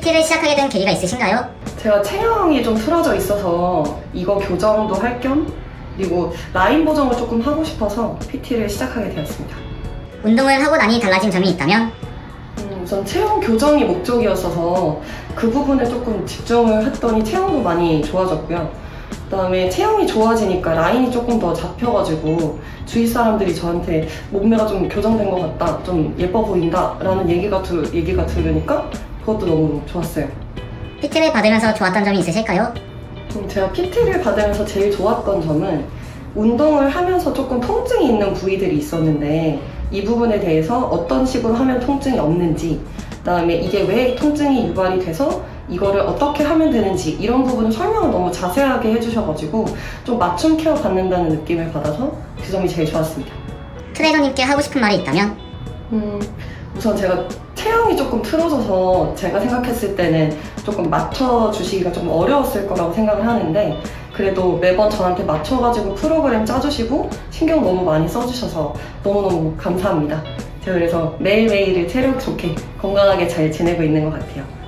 PT를 시작하게 된 계기가 있으신가요? 제가 체형이 좀 틀어져 있어서 이거 교정도 할 겸 그리고 라인 보정을 조금 하고 싶어서 PT를 시작하게 되었습니다. 운동을 하고 나니 달라진 점이 있다면? 음, 우선 체형 교정이 목적이었어서 그 부분에 조금 집중을 했더니 체형도 많이 좋아졌고요. 그다음에 체형이 좋아지니까 라인이 조금 더 잡혀가지고 주위 사람들이 저한테 몸매가 좀 교정된 것 같다, 좀 예뻐 보인다라는 얘기가 들 얘기가 들으니까 그것도 너무 좋았어요. PT를 받으면서 좋았던 점이 있으실까요? 음, 제가 PT를 받으면서 제일 좋았던 점은 운동을 하면서 조금 통증이 있는 부위들이 있었는데 이 부분에 대해서 어떤 식으로 하면 통증이 없는지 그다음에 이게 왜 통증이 유발이 돼서 이거를 어떻게 하면 되는지 이런 부분을 설명을 너무 자세하게 해주셔가지고 좀 맞춤 케어 받는다는 느낌을 받아서 그 점이 제일 좋았습니다. 트레이너님께 하고 싶은 말이 있다면? 음, 우선 제가 체형이 조금 틀어져서 제가 생각했을 때는 조금 맞춰주시기가 좀 어려웠을 거라고 생각을 하는데 그래도 매번 저한테 맞춰가지고 프로그램 짜주시고 신경 너무 많이 써주셔서 너무너무 감사합니다. 제가 그래서 매일매일을 체력 좋게 건강하게 잘 지내고 있는 것 같아요.